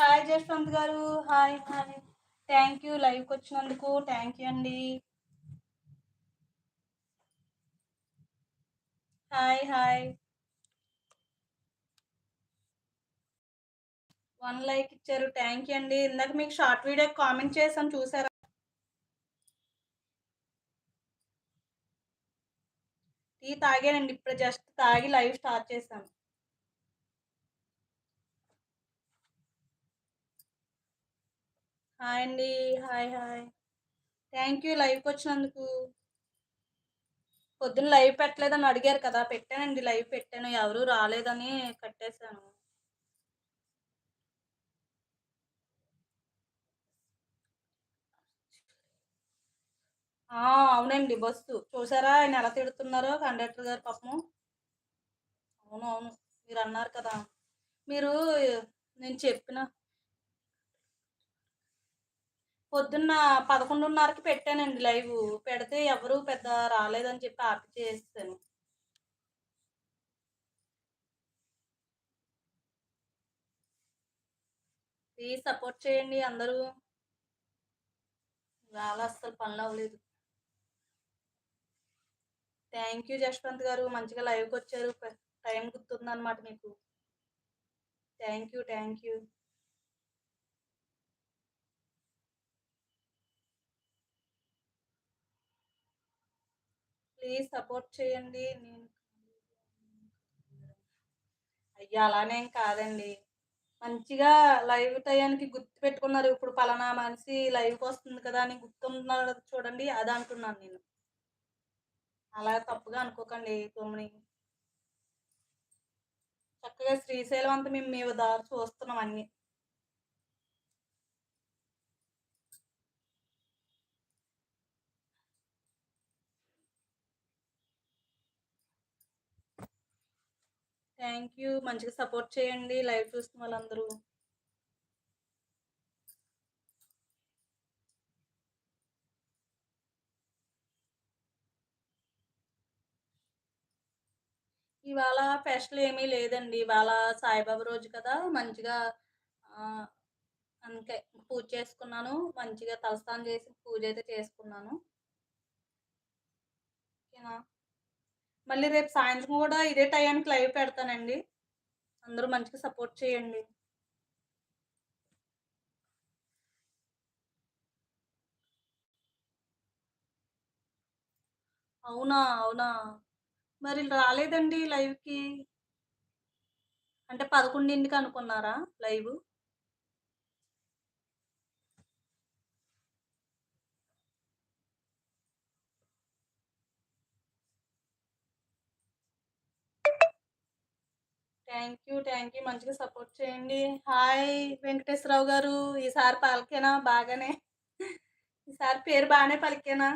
Hi Jaswanth గారు hi hi. Thank you లైవ్కి వచ్చినందుకు థ్యాంక్ యూ అండి. హాయ్ హాయ్ వన్ లైక్ ఇచ్చారు థ్యాంక్ యూ అండి. ఇందాక మీకు షార్ట్ వీడియో కామెంట్ చేసాం చూసారా? టీ తాగానండి ఇప్పుడు జస్ట్ తాగి లైవ్ స్టార్ట్ చేశాను. హాయ్ అండి. Hi hi. థ్యాంక్ యూ లైవ్కి వచ్చినందుకు. పొద్దున్న లైవ్ పెట్టలేదని అడిగారు కదా పెట్టానండి లైవ్ పెట్టాను ఎవరు రాలేదని కట్టేశాను. అవునండి బస్సు. చూసారా ఆయన ఎలా తిడుతున్నారో కండక్టర్ గారు పాపము. అవును అవును మీరు అన్నారు కదా. మీరు నేను చెప్పిన పొద్దున్న పదకొండున్నరకి పెట్టానండి లైవ్. పెడితే ఎవరు పెద్ద రాలేదని చెప్పి ఆపి చేస్తాను ప్లీజ్ సపోర్ట్ చేయండి అందరూ. ఇవాళ అస్సలు పనులు అవ్వలేదు. థ్యాంక్ యూ జశ్వంత్ గారు. మంచిగా లైవ్కి వచ్చారు. టైం గుర్తుందన్నమాట మీకు. Thank you thank you. Please support చేయండి. నేను అయ్యా అలానేం కాదండి. మంచిగా లైవ్ టయానికి గుర్తు పెట్టుకున్నారు. ఇప్పుడు పలానా మనిషి లైవ్కి వస్తుంది కదా అని గుర్తున్నారు చూడండి అది అంటున్నాను నేను. అలా తప్పుగా అనుకోకండి తొమ్మిది చక్కగా శ్రీశైలం అంతా మేము మీ దారి చూస్తున్నాం అన్ని. Thank you. మంచిగా సపోర్ట్ చేయండి. లైవ్ చూస్తున్న వాళ్ళందరూ. ఇవాళ స్పెషల్ ఏమీ లేదండి. ఇవాళ సాయిబాబా రోజు కదా. మంచిగా అందుకే పూజ చేసుకున్నాను. మంచిగా తలస్నానం చేసి పూజ అయితే చేసుకున్నాను. ఓకేనా? మళ్ళీ రేపు సాయంత్రం కూడా ఇదే టైంకి లైవ్ పెడతానండి. అందరూ మంచిగా సపోర్ట్ చేయండి. అవునా? అవునా? మరి రాలేదండి లైవ్కి. అంటే పదకొండింటికి అనుకున్నారా live? Thank you thank you. మంచిగా సపోర్ట్ చేయండి. హాయ్ వెంకటేశ్వరరావు గారు. ఈసారి పలికేనా? బాగానే. ఈసారి పేరు బాగానే పలికేనా?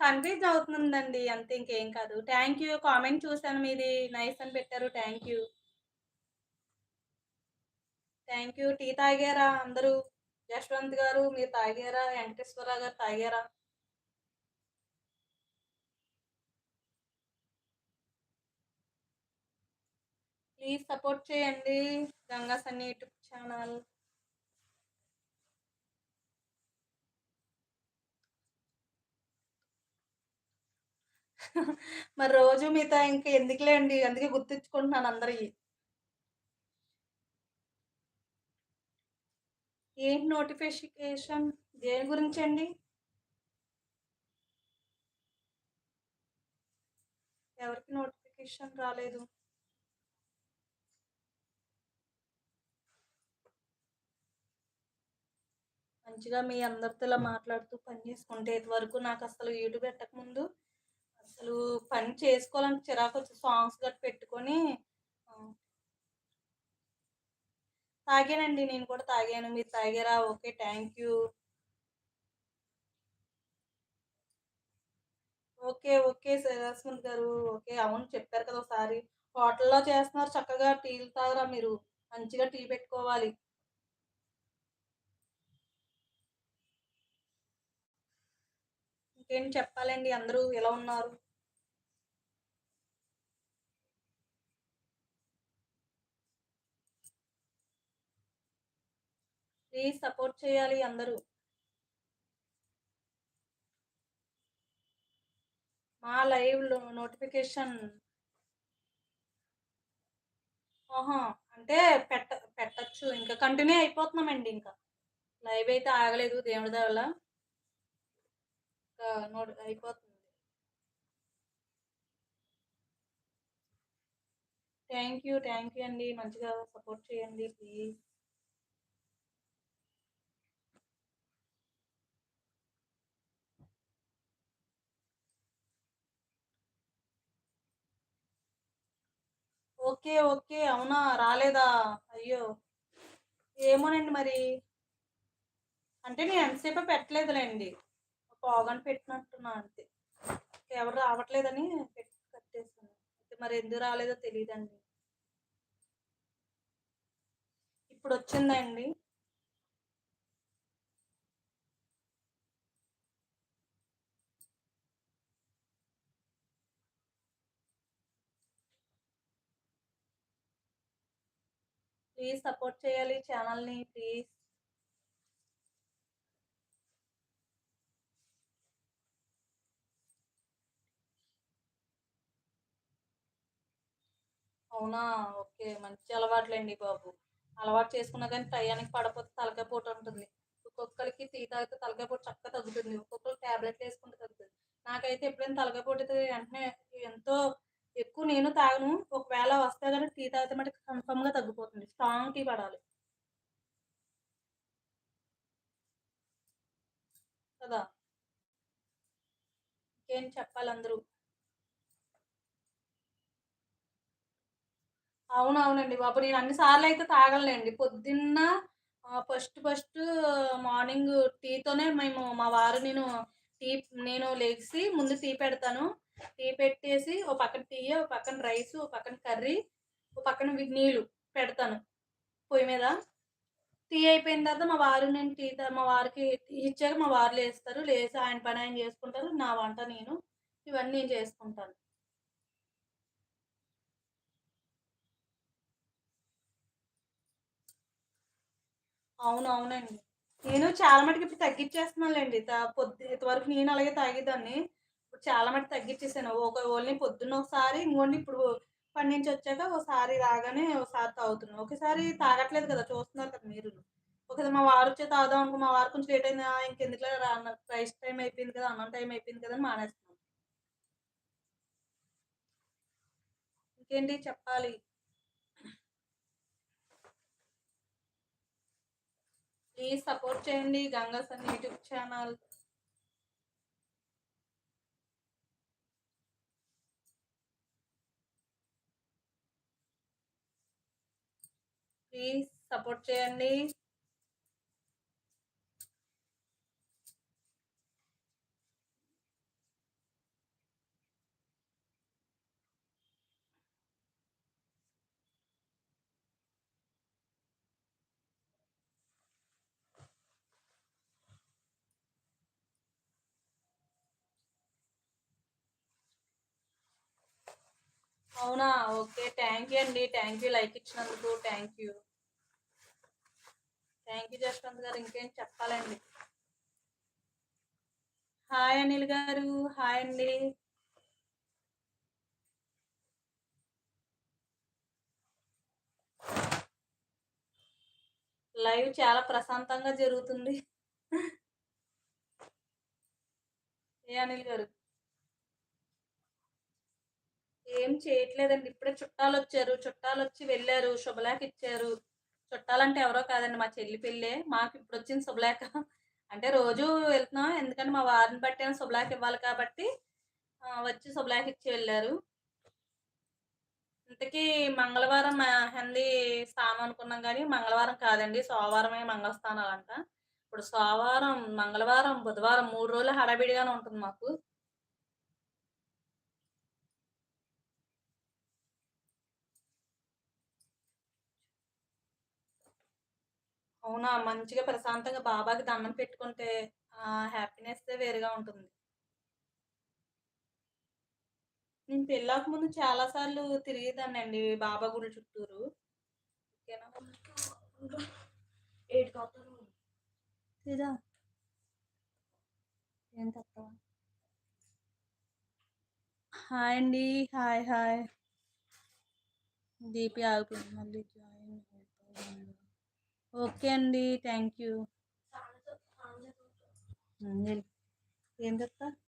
కన్ఫ్యూజ్ అవుతుందండి. అంతే ఇంకేం కాదు. Thank you. కామెంట్ చూశాను మీది. నైస్ అని పెట్టారు. Thank you. Thank you. Tea తాగారా అందరూ? యశ్వంత్ గారు మీరు తాగారా? వెంకటేశ్వరరావు గారు తాగారా? ప్లీజ్ సపోర్ట్ చేయండి. Ganga Sunny YouTube channel. మరి రోజు మిగతా ఇంకా ఎందుకులేండి అందుకే గుర్తించుకుంటున్నాను అందరికి ఏంటి నోటిఫికేషన్? దేని గురించి అండి? ఎవరికి నోటిఫికేషన్ రాలేదు? మంచిగా మీ అందరితో ఇలా మాట్లాడుతూ పని చేసుకుంటే వరకు నాకు అసలు యూట్యూబ్ పెట్టక ముందు అసలు పని చేసుకోవాలని చిరాకు వచ్చి సాంగ్స్ గట్రా పెట్టుకొని తాగానండి. నేను కూడా తాగాను. మీరు తాగారా? Okay thank you okay okay Saraswant garu. Okay అవును చెప్పారు కదా ఒకసారి. హోటల్లో చేస్తున్నారు చక్కగా టీలు తాగరా మీరు? మంచిగా టీ పెట్టుకోవాలి. ఇంకేం చెప్పాలండి? అందరూ ఎలా ఉన్నారు? ప్లీజ్ సపోర్ట్ చేయాలి అందరూ. మా లైవ్ నోటిఫికేషన్ ఆహా అంటే పెట్ట పెట్టచ్చు. ఇంకా కంటిన్యూ అయిపోతున్నామండి ఇంకా. లైవ్ అయితే ఆగలేదు దేవుడి వల్ల నోట్ అయిపోతుంది. థ్యాంక్ యూ థ్యాంక్ యూ అండి. మంచిగా సపోర్ట్ చేయండి ప్లీజ్ ఓకే ఓకే. అవునా? రాలేదా? అయ్యో. ఏమోనండి మరి. అంటే నేను ఎంతసేపు పెట్టలేదులేండి. పోగని పెట్టినట్టున్నా అంతే. ఎవరు రావట్లేదని పెట్టి కట్టేసాను మరి ఎందుకు రాలేదో తెలియదండి ఇప్పుడు వచ్చిందండి. ప్లీజ్ సపోర్ట్ చేయాలి ఛానల్ని ప్లీజ్. అవునా? ఓకే మంచి అలవాట్లేండి బాబు. అలవాటు చేసుకున్నా కానీ టయానికి పడపోతే తలకాయ పోటు ఉంటుంది ఒక్కొక్కరికి టీ తాగితే తలకాయ పోటు చక్కగా తగ్గుతుంది. ఒక్కొక్కరు ట్యాబ్లెట్లు వేసుకుంటే తగ్గుతుంది. నాకైతే ఎప్పుడైనా తలకాయ పోటు అయితే వెంటనే ఎంతో ఎక్కువ నేను తాగను. ఒకవేళ వస్తే కానీ టీ తాగితే మటుకు కన్ఫర్మ్గా తగ్గిపోతుంది. స్ట్రాంగ్ టీ పడాలి. కదా? ఇంకేం చెప్పాలి అందరూ? అవునవునండి బాబు. నేను అన్ని సార్లు అయితే తాగలేండి. పొద్దున్న ఫస్ట్ ఫస్ట్ మార్నింగ్ టీతోనే మేము మా వారు నేను టీ నేను లేచి ముందు టీ పెడతాను. టీ పెట్టేసి ఓ పక్కన టీ ఓ పక్కన రైస్ ఓ పక్కన కర్రీ ఓ పక్కన నీళ్ళు పెడతాను పొయ్యి మీద. టీ అయిపోయిన తర్వాత మా వారు నేను టీ మా వారికి టీ ఇచ్చాక మా వారు లేస్తారు. లేచి ఆయన పని ఆయన చేసుకుంటారు. నా వంట నేను. ఇవన్నీ నేను చేసుకుంటాను. అవును అవునండి నేను చాలా మటుకు ఇప్పుడు తగ్గించేస్తున్నానులేండి పొద్దు ఇంతవరకు నేను అలాగే తాగేదాన్ని. ఇప్పుడు చాలా మటుకు తగ్గించేసాను ఒక ఓన్లీ పొద్దున్న ఒకసారి ఇంకోండి ఇప్పుడు పని నుంచి వచ్చాక ఒకసారి రాగానే ఒకసారి తాగుతున్నాను ఒకసారి తాగట్లేదు కదా చూస్తున్నారు కదా మీరు. ఒకసారి మా వారు వచ్చే తాగుదాం అనుకో మా వారు కొంచెం లేట్ అయిందా ఇంకెందుకు రైస్ టైం అయిపోయింది కదా అన్నం టైం అయిపోయింది కదా అని మానేస్తున్నాను ఇంకేంటి చెప్పాలి? ప్లీజ్ సపోర్ట్ చేయండి. Ganga Sun YouTube channel. Please support చేయండి. అవునా? ఓకే. థ్యాంక్ యూ అండి. థ్యాంక్ యూ లైక్ ఇచ్చినందుకు. Thank you. Thank you Jaswanth garu. ఇంకేం చెప్పాలండి? హాయ్ అనిల్ గారు. హాయ్ అండి. లైవ్ చాలా ప్రశాంతంగా జరుగుతుంది. ఏ అనిల్ గారు? ఏం చేయట్లేదండి. ఇప్పుడే చుట్టాలు వచ్చారు చుట్టాలు వచ్చి వెళ్ళారు. శుభలేఖ ఇచ్చారు. చుట్టాలంటే ఎవరో కాదండి మా చెల్లి పెళ్ళే. మాకు ఇప్పుడు వచ్చింది శుభలేఖ. అంటే రోజు వెళ్తున్నాం. ఎందుకంటే మా వారిని బట్టి శుభలేఖ ఇవ్వాలి కాబట్టి వచ్చి శుభలేఖ ఇచ్చి వెళ్ళారు. ఇంతకీ మంగళవారం హెందీ స్థానం అనుకున్నాం కానీ మంగళవారం కాదండి. సోమవారమే మంగళస్థానాలు అంట ఇప్పుడు సోమవారం మంగళవారం బుధవారం మూడు రోజులు హడావిడిగానే ఉంటుంది మాకు. అవునా? మంచిగా ప్రశాంతంగా బాబాకి దండం పెట్టుకుంటే హ్యాపీనెస్ వేరుగా ఉంటుంది. నేను పెళ్ళాక ముందు చాలా సార్లు తిరిగేదాన్నండి బాబా గుడి చుట్టూరు. హాయ్ అండి. Hi hi. దీపి ఆగిపోయింది. మళ్ళీ జాయిన్ ఓకే అండి. థ్యాంక్ యూ ఏం చెప్తా?